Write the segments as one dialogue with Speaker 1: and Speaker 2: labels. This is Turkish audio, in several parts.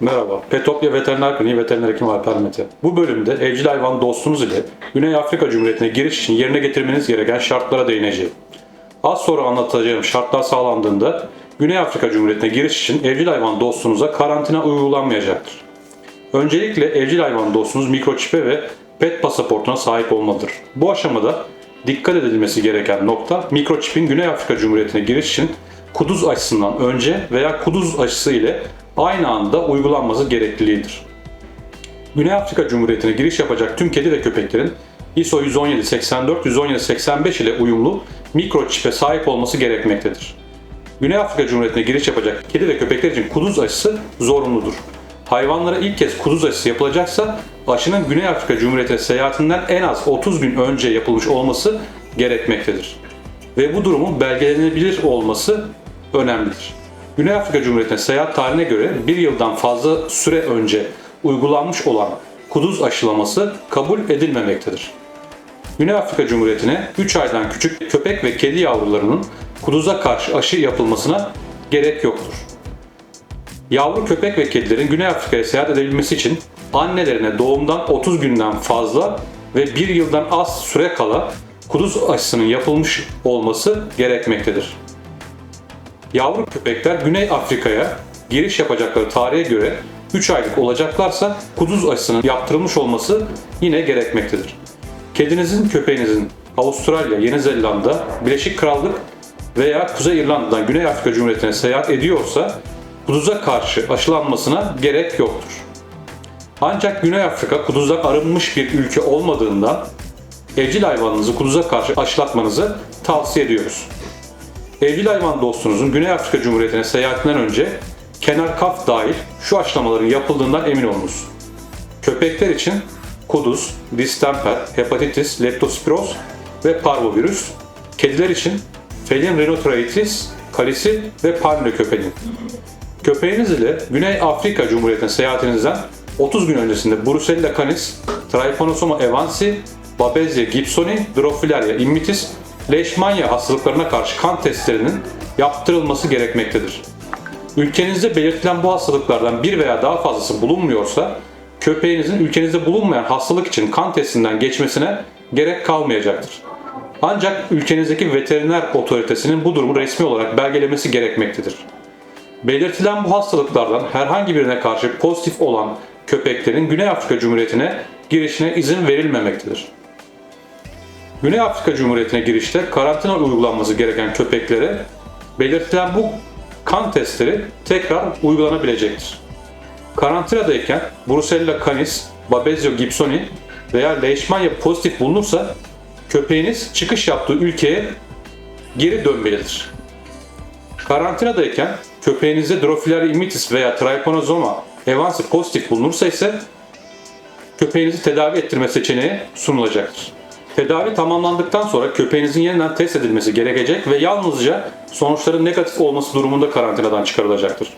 Speaker 1: Merhaba, Petopya Veteriner Kliniği Veteriner Hekim Alper Mete. Bu bölümde evcil hayvan dostunuz ile Güney Afrika Cumhuriyeti'ne giriş için yerine getirmeniz gereken şartlara değineceğim. Az sonra anlatacağım şartlar sağlandığında Güney Afrika Cumhuriyeti'ne giriş için evcil hayvan dostunuza karantina uygulanmayacaktır. Öncelikle evcil hayvan dostunuz mikroçipe ve pet pasaportuna sahip olmalıdır. Bu aşamada dikkat edilmesi gereken nokta mikroçipin Güney Afrika Cumhuriyeti'ne giriş için kuduz aşısından önce veya kuduz aşısı ile aynı anda uygulanması gerekliliğidir. Güney Afrika Cumhuriyeti'ne giriş yapacak tüm kedi ve köpeklerin ISO 117-84-117-85 ile uyumlu mikroçipe sahip olması gerekmektedir. Güney Afrika Cumhuriyeti'ne giriş yapacak kedi ve köpekler için kuduz aşısı zorunludur. Hayvanlara ilk kez kuduz aşısı yapılacaksa aşının Güney Afrika Cumhuriyeti'ne seyahatinden en az 30 gün önce yapılmış olması gerekmektedir. Ve bu durumun belgelenebilir olması önemlidir. Güney Afrika Cumhuriyeti'ne seyahat tarihine göre bir yıldan fazla süre önce uygulanmış olan kuduz aşılaması kabul edilmemektedir. Güney Afrika Cumhuriyeti'ne 3 aydan küçük köpek ve kedi yavrularının kuduza karşı aşı yapılmasına gerek yoktur. Yavru köpek ve kedilerin Güney Afrika'ya seyahat edebilmesi için annelerine doğumdan 30 günden fazla ve 1 yıldan az süre kala kuduz aşısının yapılmış olması gerekmektedir. Yavru köpekler Güney Afrika'ya giriş yapacakları tarihe göre 3 aylık olacaklarsa kuduz aşısının yaptırılmış olması yine gerekmektedir. Kedinizin, köpeğinizin Avustralya, Yeni Zelanda, Birleşik Krallık veya Kuzey İrlanda'dan Güney Afrika Cumhuriyeti'ne seyahat ediyorsa kuduza karşı aşılanmasına gerek yoktur. Ancak Güney Afrika kuduzdan arınmış bir ülke olmadığından evcil hayvanınızı kuduza karşı aşılatmanızı tavsiye ediyoruz. Evcil hayvan dostunuzun Güney Afrika Cumhuriyeti'ne seyahatinden önce kenar kaf dahil şu aşılamaların yapıldığından emin olunuz. Köpekler için kuduz, distemper, hepatitis, leptospiroz ve parvovirüs. Kediler için felin rinotrahitis, kalisi ve parvoköpelin. Köpeğiniz ile Güney Afrika Cumhuriyeti'ne seyahatinizden 30 gün öncesinde Brucella canis, Trypanosoma evansi, Babesia gibsoni, Drofilaria immitis, Leishmania hastalıklarına karşı kan testlerinin yaptırılması gerekmektedir. Ülkenizde belirtilen bu hastalıklardan bir veya daha fazlası bulunmuyorsa, köpeğinizin ülkenizde bulunmayan hastalık için kan testinden geçmesine gerek kalmayacaktır. Ancak ülkenizdeki veteriner otoritesinin bu durumu resmi olarak belgelemesi gerekmektedir. Belirtilen bu hastalıklardan herhangi birine karşı pozitif olan köpeklerin Güney Afrika Cumhuriyeti'ne girişine izin verilmemektedir. Güney Afrika Cumhuriyeti'ne girişte karantina uygulanması gereken köpeklere belirtilen bu kan testleri tekrar uygulanabilecektir. Karantinadayken Brucella canis, Babesia gibsoni veya Leishmania pozitif bulunursa köpeğiniz çıkış yaptığı ülkeye geri dönmelidir. Karantinadayken köpeğinizde Drofilaria immitis veya Trypanosoma evansi pozitif bulunursa ise köpeğinizi tedavi ettirme seçeneği sunulacaktır. Tedavi tamamlandıktan sonra köpeğinizin yeniden test edilmesi gerekecek ve yalnızca sonuçların negatif olması durumunda karantinadan çıkarılacaktır.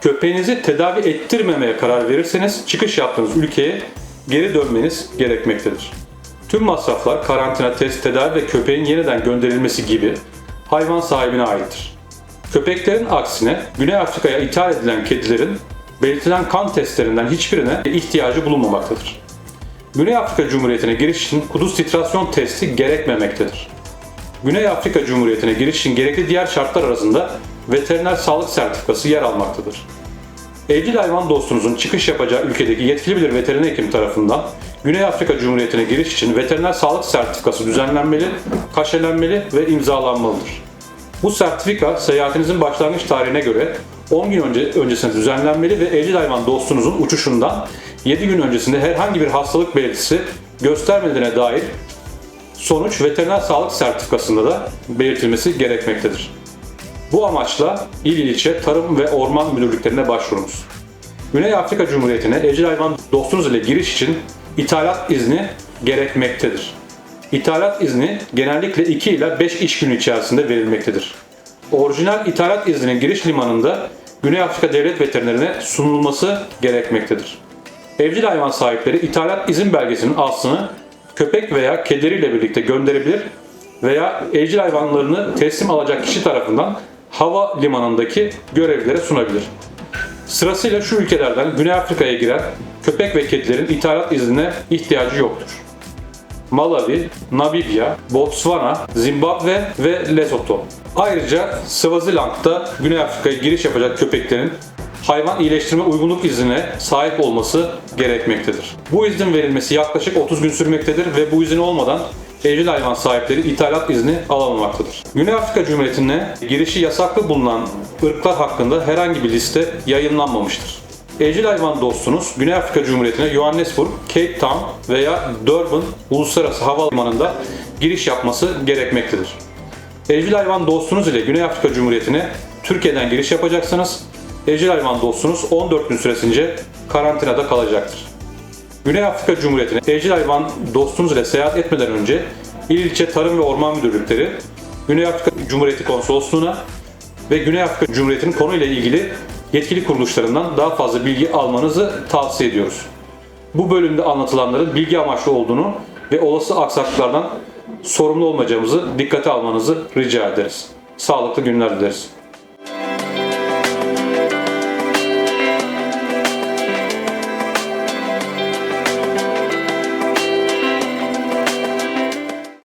Speaker 1: Köpeğinizi tedavi ettirmemeye karar verirseniz çıkış yaptığınız ülkeye geri dönmeniz gerekmektedir. Tüm masraflar karantina, test, tedavi ve köpeğin yeniden gönderilmesi gibi hayvan sahibine aittir. Köpeklerin aksine Güney Afrika'ya ithal edilen kedilerin belirtilen kan testlerinden hiçbirine ihtiyacı bulunmamaktadır. Güney Afrika Cumhuriyeti'ne giriş için kuduz titrasyon testi gerekmemektedir. Güney Afrika Cumhuriyeti'ne giriş için gerekli diğer şartlar arasında veteriner sağlık sertifikası yer almaktadır. Evcil hayvan dostunuzun çıkış yapacağı ülkedeki yetkili bir veteriner hekim tarafından Güney Afrika Cumhuriyeti'ne giriş için veteriner sağlık sertifikası düzenlenmeli, kaşelenmeli ve imzalanmalıdır. Bu sertifika seyahatinizin başlangıç tarihine göre 10 gün önce öncesinde düzenlenmeli ve evcil hayvan dostunuzun uçuşundan 7 gün öncesinde herhangi bir hastalık belirtisi göstermediğine dair sonuç veteriner sağlık sertifikasında da belirtilmesi gerekmektedir. Bu amaçla il ilçe tarım ve orman müdürlüklerine başvurunuz. Güney Afrika Cumhuriyeti'ne evcil hayvan dostunuz ile giriş için ithalat izni gerekmektedir. İthalat izni genellikle 2 ila 5 iş günü içerisinde verilmektedir. Orijinal ithalat izninin giriş limanında Güney Afrika Devlet Veterinerine sunulması gerekmektedir. Evcil hayvan sahipleri ithalat izin belgesinin aslını köpek veya kedileriyle birlikte gönderebilir veya evcil hayvanlarını teslim alacak kişi tarafından hava limanındaki görevlilere sunabilir. Sırasıyla şu ülkelerden Güney Afrika'ya giren köpek ve kedilerin ithalat iznine ihtiyacı yoktur. Malawi, Namibya, Botswana, Zimbabwe ve Lesotho. Ayrıca Swaziland'da Güney Afrika'ya giriş yapacak köpeklerin hayvan iyileştirme uygunluk iznine sahip olması gerekmektedir. Bu iznin verilmesi yaklaşık 30 gün sürmektedir ve bu izin olmadan evcil hayvan sahipleri ithalat izni alamamaktadır. Güney Afrika Cumhuriyeti'ne girişi yasaklı bulunan ırklar hakkında herhangi bir liste yayınlanmamıştır. Evcil hayvan dostunuz Güney Afrika Cumhuriyeti'ne Johannesburg, Cape Town veya Durban Uluslararası Havalimanı'nda giriş yapması gerekmektedir. Evcil hayvan dostunuz ile Güney Afrika Cumhuriyeti'ne Türkiye'den giriş yapacaksınız. Evcil hayvan dostunuz 14 gün süresince karantinada kalacaktır. Güney Afrika Cumhuriyeti'ne evcil hayvan dostunuz ile seyahat etmeden önce il ilçe tarım ve orman müdürlükleri, Güney Afrika Cumhuriyeti konsolosluğuna ve Güney Afrika Cumhuriyeti'nin konuyla ilgili yetkili kuruluşlarından daha fazla bilgi almanızı tavsiye ediyoruz. Bu bölümde anlatılanların bilgi amaçlı olduğunu ve olası aksaklıklardan sorumlu olmayacağımızı dikkate almanızı rica ederiz. Sağlıklı günler dileriz.